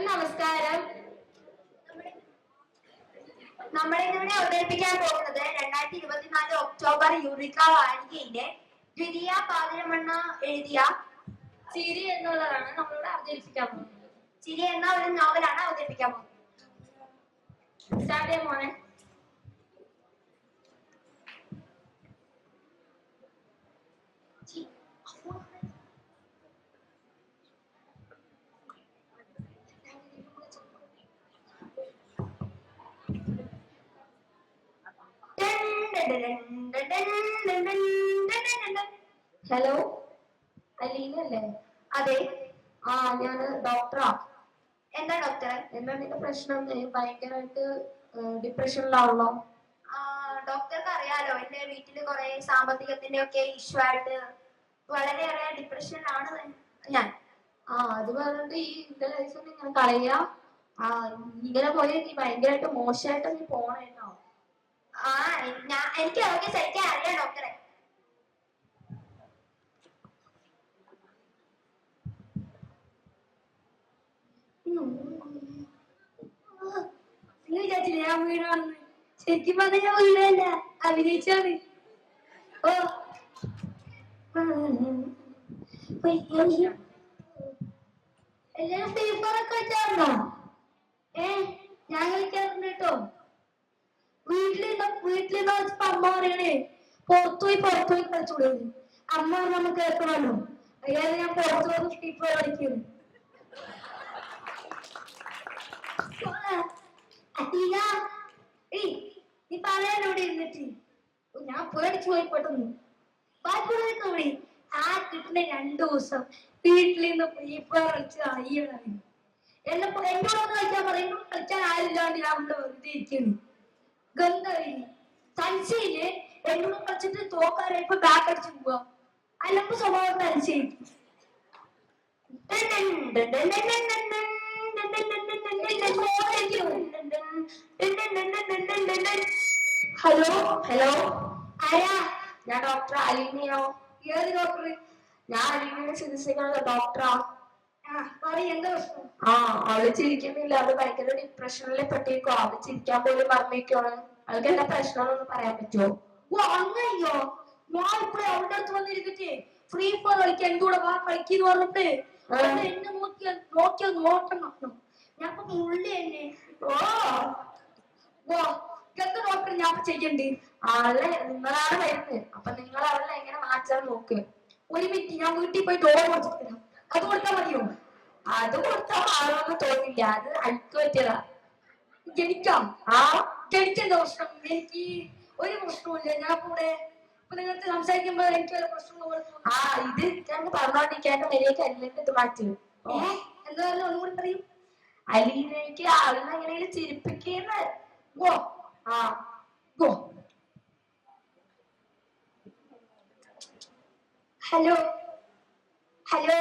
എല്ലാവർക്കും നമസ്കാരം. നമ്മൾ ഇന്നിവിടെ അവതരിപ്പിക്കാൻ പോകുന്നത് രണ്ടായിരത്തി ഇരുപത്തിനാല് ഒക്ടോബർ യൂറിക്ക വാരികയിലെ ദ്വിതീയ പാതിരമണ്ണ എഴുതിയ ചിരി എന്നുള്ളതാണ് നമ്മളിവിടെ അവതരിപ്പിക്കാൻ പോകുന്നത്. ചിരി എന്ന ഒരു നോവലാണ് അവതരിപ്പിക്കാൻ പോകുന്നത്. സ്റ്റാർട്ട് ചെയ്യാൻ പോണേ ഹലോ? അലീനല്ലേ അതെ. ആ ഞാൻ ഡോക്ടറാ. എന്താ ഡോക്ടർ എന്താ നിന്റെ പ്രശ്നം? ഭയങ്കരമായിട്ട് ഡിപ്രഷനിലാണല്ലോ. ആ, ഡോക്ടർക്ക് അറിയാലോ എന്റെ വീട്ടിൽ കുറെ സാമ്പത്തികത്തിന്റെ ഒക്കെ ഇഷ്യൂ ആയിട്ട് വളരെയേറെ ഡിപ്രഷനിലാണ് ഞാൻ. ആ അത് പറഞ്ഞിട്ട് ഈ ഇന്റെ ലൈഫ് ഇങ്ങനെ കളയാ ആ ഇങ്ങനെ പോയി നീ ഭയങ്കരമായിട്ട് മോശമായിട്ട് നീ പോണേട്ടോ. ആ ഞാൻ എനിക്ക് അതൊക്കെ ശരിക്കും അറിയാം ഡോക്ടറെ വിചാരിച്ചില്ലേ ഞാൻ വീടാണെന്ന് ശരിക്കും പറഞ്ഞ ഞാൻ വീടല്ല അഭിനയിച്ചാണ്. ഓ. എല്ലാരും പേപ്പറൊക്കെ വെച്ചായിരുന്നോ ഏ ഞാൻ കേട്ടോ വീട്ടിലിരുന്ന വെച്ചപ്പോ അമ്മ പറയണേ പുറത്തുപോയി പുറത്തുപോയി കളിച്ചോളൂ അമ്മ നമുക്ക് കേൾക്കണമല്ലോ അയ്യാതെ ഞാൻ പുറത്തു വന്ന് ഫ്രീ കളിക്കും അത്തീക നീ പറയാൻ ഇവിടെ ഇരുന്നിട്ട്? ഞാൻ പേടിച്ചു പോയി പെട്ടെന്ന്. ബാക്കിയുള്ളതൊക്കെ ഇവിടെ ആ കിട്ടുന്ന രണ്ടു ദിവസം വീട്ടിൽ നിന്ന് കളിച്ച് അയ്യണ എന്നെ എന്നോട് കളിക്കാൻ പറയുമ്പോൾ കളിച്ചാൽ ആരില്ലാണ്ട് ഞാൻ ഇവിടെ വെറുതെ ഇരിക്കുന്നു. ഗന്ധവിന് തൻസയിൽ എന്നോട് കളിച്ചിട്ട് തോക്കാരെ ഇപ്പൊ ബാക്ക് അടിച്ചു പോവാ. അലമ്പ് സ്വഭാവം തൻസയായിരിക്കും ഹലോ? ഹലോ? ആരാ? ഞാൻ ഡോക്ടർ അലിനിയോ? ഏത് ഡോക്ടർ ഞാൻ അലിനിയുടെ ചികിത്സിക്കുന്ന ഡോക്ടറാ ആ. അവൾ ചിരിക്കുന്നില്ല. അവൾ ഭയങ്കര ഡിപ്രഷനിൽ പെട്ടിരിക്കോ അവൾ ചിരിക്കാൻ പോലും മറന്നിരിക്കുവാണ് അവൾക്ക് എന്താ പ്രശ്നമെന്നൊന്ന് പറയാൻ പറ്റുമോ ഓ അങ്ങനെയോ? ഞാൻ ഇപ്പഴേ അവളുടെ അടുത്ത് വന്നിരിക്കട്ടെ. ഫ്രീ ഫയർ കളിക്കാൻ എന്തുകൂടെ കൂടെ വാ കളിക്കുന്നു പറഞ്ഞിട്ട്. അവൾ എന്നെ നോക്കിയ നോക്കിയ നോട്ടം നോക്കണം ഞാൻ ഇപ്പൊ മുള്ളി തന്നെ. ഓ ഓ ഇതൊക്കെ ഡോക്ടർ ഞാൻ ചെയ്യണ്ട്. ആളെ നിങ്ങളാണ് വരുന്നത്. അപ്പൊ നിങ്ങൾ അവളെ എങ്ങനെ മാറ്റാൻ നോക്ക് ഒരു മിനിറ്റ് ഞാൻ വീട്ടിൽ പോയി ഡോർ കൊടുത്തിരിക്കണം അത് കൊടുത്താൽ മതിയോ? അത് കൊടുത്താൽ ആളൊന്നും തോന്നില്ല. അത് അഴുക്ക് പറ്റിയതാ. ജനിക്കാം ആ. ജനിക്കെന്താ പ്രശ്നം. എനിക്ക് ഒരു പ്രശ്നവുമില്ല. ഞാൻ കൂടെ നിങ്ങൾക്ക് സംസാരിക്കുമ്പോ എനിക്ക് ഒരു പ്രശ്നം ആ ഇത് ഞങ്ങൾ പറഞ്ഞോണ്ടിരിക്കാണ്ട് നിലയിലേക്ക് അല്ലെങ്കിൽ ഇത് മാറ്റി. എന്താ പറഞ്ഞ? ഒന്നുകൂടി പറയും. അലീനയ്ക്ക് ആളിനെ എങ്ങനെയും ചിരിപ്പിക്കുന്ന. ഗോ. ആ ഗോ. ഹലോ. ഹലോ.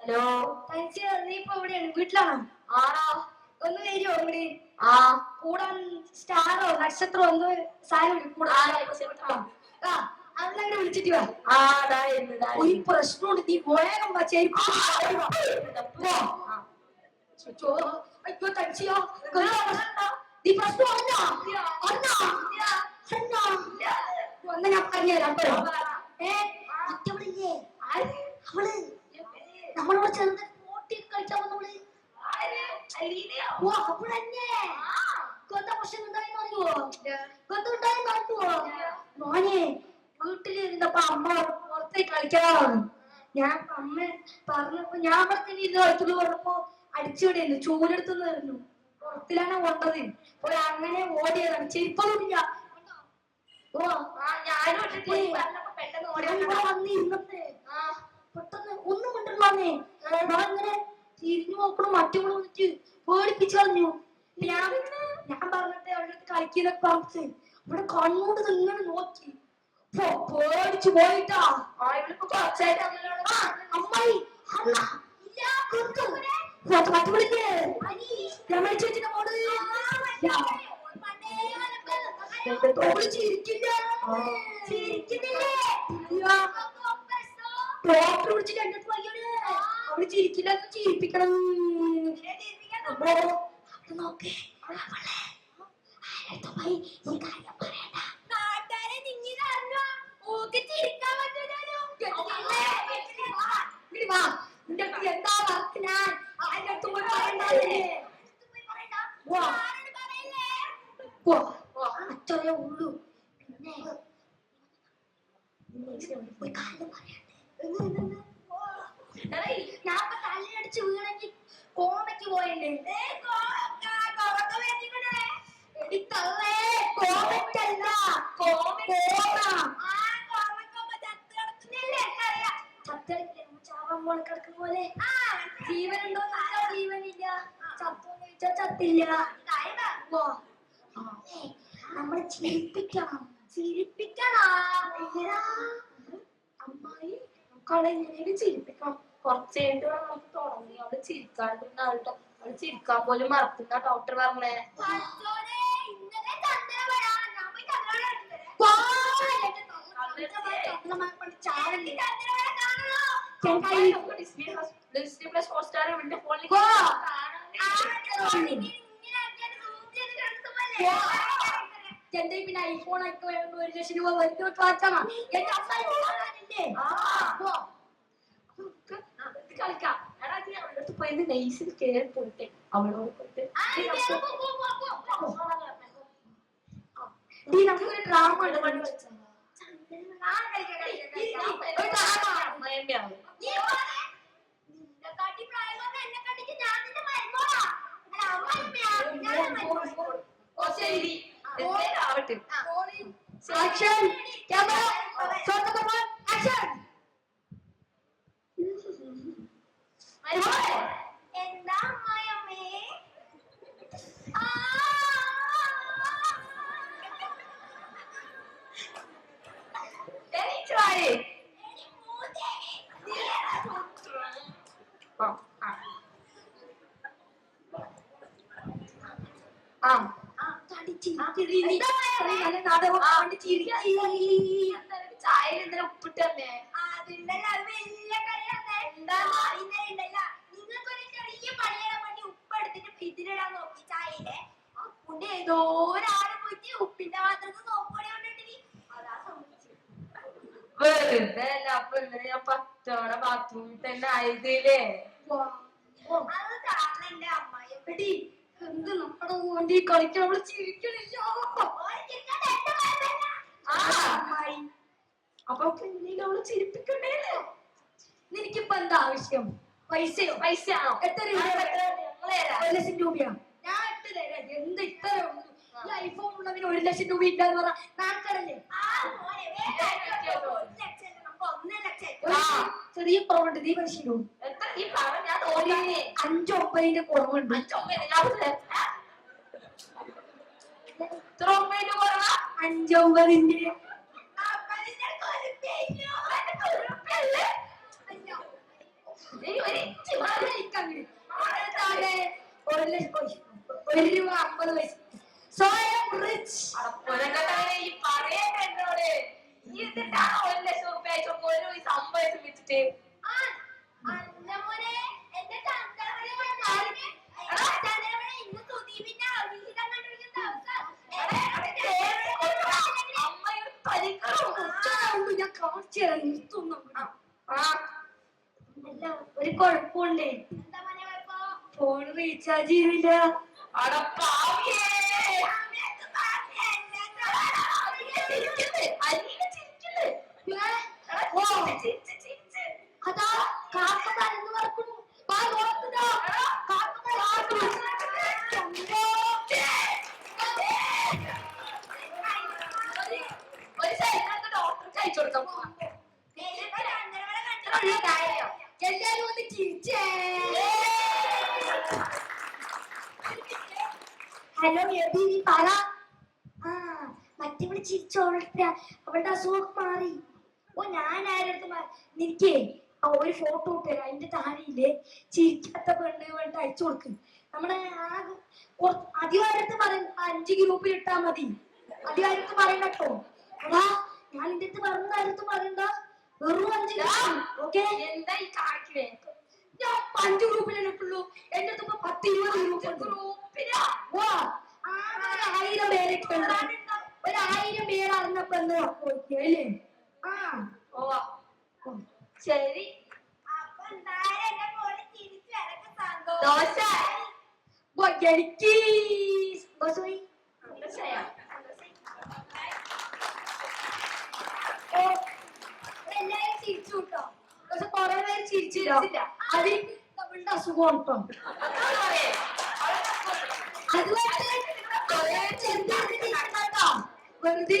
ഹലോ. തനിച്ച് നീ ഇപ്പൊ എവിടെയാണ്? വീട്ടിലാണോ? ആണോ ഒന്ന് വരുമോ ഇവിടെ കൂടാൻ സ്റ്റാറോ നക്ഷത്രോ എന്തോ സാധനം കൂടാ വിളിച്ചിട്ട് ഒരു പ്രശ്നമുണ്ട് നീ വേഗം അയ്യോ നീ പ്രശ്നം ഒന്ന് ഞാൻ പറഞ്ഞുതരാം. ഏ അവൾ. നമ്മളോട് ചേർന്ന് പോട്ടി കളിച്ചാ വന്നവൾ. ഓ അവളന്നെ കൊന്ത പ്രശ്നം ഉണ്ടായെന്ന് അറിയുവോ കൊന്ത ഉണ്ടായെന്ന് അറിയുവോ മോനെ വീട്ടിലിരുന്നപ്പോ അമ്മ പുറത്തേക്ക് കളിക്കാറാണ് ഞാൻ അമ്മ പറഞ്ഞപ്പോ ഞാൻ അവിടെ തന്നെ ഇരുന്ന് കളിക്കുന്നു പറഞ്ഞപ്പോ അടിച്ചുവിടിയിരുന്നു ചൂലെടുത്ത് നിന്നു പുറത്തിലാണ് കൊണ്ടത് അപ്പോൾ അങ്ങനെ ഓടിയതാണ് ചെരിപ്പൊന്നുമില്ല ഓ ഞാനും പെട്ടെന്ന് വന്ന് ഇരുന്നപ്പേ പെട്ടെന്ന് ഒന്നും കണ്ടിട്ടുള്ളേ ഞാൻ ഇങ്ങനെ തിരിഞ്ഞു നോക്കണം മറ്റുകൂടെ വന്നിട്ട് പേടിപ്പിച്ചു കളഞ്ഞു. ഞാൻ ഞാൻ പറഞ്ഞിട്ട് അവളുടെ കളിക്കുന്നൊക്കെ പറഞ്ഞിട്ട് ഇവിടെ കണ്ണോട് ഇങ്ങനെ നോക്കി. പേടിച്ചു പോയിട്ടാ. ആ ഇവളിപ്പോ കുറച്ചായിട്ട് അമ്മായി അമ്മ ഇല്ല കൊടുത്തു ഫോട്ടോ മാറ്റി വിളിക്കേ രമണി ചേച്ചിന്റെ മോൾ ഓൾ ചിരിക്കില്ല ചിരിക്കുന്നില്ലേ ഇല്ല ഡോക്ടർ വിളിച്ചിട്ട് എന്റെ അടുത്ത് വയ്യാണ് അവൾ ചിരിക്കില്ല എന്ന് ചിരിപ്പിക്കണം ബ്രോ അവിടെ നോക്ക് അവളെ ആരെടുത്തോ പോയി ഈ കാര്യം പറയണ്ട നാട്ടുകാരെ നിങ്ങിതറിഞ്ഞോ ഓക്ക് ചിരിക്കാൻ പറ്റില്ലല്ലോ ഇങ്ങട് വാ നിന്റെ അടുത്ത് എന്താ വർക്ക് ഞാൻ ആരുടെ അടുത്ത് പോയി പറയണ്ടേ വാ വാ അത്രേ ഉള്ളൂ. പിന്നെ പോയി കാര്യം പറയണ്ടേ ഞാൻ തലയടിച്ച് വീണെങ്കിൽ കോമയ്ക്ക് പോയണ്ടേ ജീവനുണ്ടോ ജീവനില്ല. ചത്തോന്ന് ചത്തില്ല. നമ്മളെ ചിരിപ്പിക്കണം. ചിരിപ്പിക്കണം? അമ്മായി എങ്ങനെയും ചിരിപ്പിക്കണം. കുറച്ച് കഴിഞ്ഞിട്ട് നമുക്ക് തുടങ്ങി. അവൾ ചിരിക്കാണ്ടിരുന്ന ആളുടെ അവൾ ചിരിക്കാൻ പോലും മറക്കുന്ന ഡോക്ടർ പറഞ്ഞേ. ഡിസ്നി പ്ലസ് ഹോട്ട്സ്റ്റാർ ഫോണിൽ. എന്റെ പിന്നെ ഐഫോൺ ഒക്കെ ഒരു ലക്ഷം രൂപ വരുന്ന വാച്ചാണ് എന്റെ അമ്മ നീ അവളുടെ അടുത്ത് പോയി നൈസിൽ കയറി പോയിട്ട് അവളോട് പോയിട്ട് നീ നമുക്ക് ഡ്രാമ ഉണ്ട് കണ്ടു വെച്ചാ. അമ്മയമ്മയാണ് ഓ ശരി. എന്തേലും ആവട്ടെ. Sanction camera. എണീച്ചുവായേ ആ ഉപ്പ് എടുത്തിട്ട് ഇതിലിടാൻ നോക്കി ചായയിലെ ഉപ്പിന്റെ മാത്രം സംഭവിച്ചത് വെറുതെ അപ്പൊ ഇന്നലെ ഞാൻ പത്തോടെ ബാത്റൂമിൽ തന്നെ ആയതില്ലേ അപ്പൊ ആവശ്യം എത്ര രൂപ ലക്ഷം ഞാൻ എട്ട് തരാം എന്ത് ഇത്ര ഈ ഐഫോൺ ഉള്ളതിന് ഒരു ലക്ഷം രൂപ ഇല്ലെന്ന് നാക്കടല്ലേ ആ. ചെറിയ കുറവുണ്ട് നീ പരിശീലു എത്ര? ഈ പറ ഞാൻ തോന്നിയേ അഞ്ച് ഒമ്പതിന്റെ കുറവുണ്ട് അഞ്ചൊമ്പതിന്റെ. ഒരു രൂപ അമ്പത് പൈസ. റിച്ച് ഈ പറയണ്ട എന്നോട് ഈ ഒരു ലക്ഷം റുപ്യ അയച്ചോക്ക് ഒരു വെച്ചിട്ട് തരാം നിർത്തുന്നു ആ. അല്ല ഒരു കുഴപ്പമുണ്ടേ. ഫോൺ റീചാർജ് ചെയ്യുന്നില്ല. അട അയച്ചു കൊടുക്കാം ഇത്രയുള്ള കാര്യം. എല്ലാരും ഒന്ന് ചിരിച്ചേ. ഹലോ എബി നീ പറ. ആ മറ്റവൾ ചിരിച്ചോളട്ടെ. അവളുടെ അസുഖം മാറി. ഓ ഞാൻ ആരെടുത്ത് നിനക്ക് ഒരു ഫോട്ടോ ഇട്ടുതരാം അതിന്റെ താഴെയിൽ ചിരിക്കാത്ത പെണ്ണ് വേണ്ട അയച്ചു കൊടുക്കും. നമ്മുടെ ആ അധികാരത്ത് പറയുന്ന അഞ്ച് ഗ്രൂപ്പിൽ ഇട്ടാ മതി. അധികാരത്ത് പറയണ്ട കേട്ടോ അതാ ഞാൻ എന്റെ അടുത്ത് പറഞ്ഞ അടുത്ത് പറയണ്ട. വെറും അഞ്ച് ഓക്കെ എന്താ ഈ ഞാൻ അഞ്ച് ഗ്രൂപ്പിലേ ഉള്ളൂ എന്റെ അടുത്ത് ഇപ്പൊ പത്ത് ഇരുപത് ഗ്രൂപ്പിലാ ആയിരം പേരൊക്കെ ഒരു ആയിരം പേര് എന്താ അല്ലേ? ശരി. ദോശ. എനിക്ക് ദോശയായി ദോശയാ എല്ലാരും ചിരിച്ചു കിട്ടോ. പക്ഷെ കൊറേ പേര് ചിരിച്ചില്ല. അത് നമ്മളുടെ അസുഖം കിട്ടോ അതുകൊണ്ട് വെറുതെ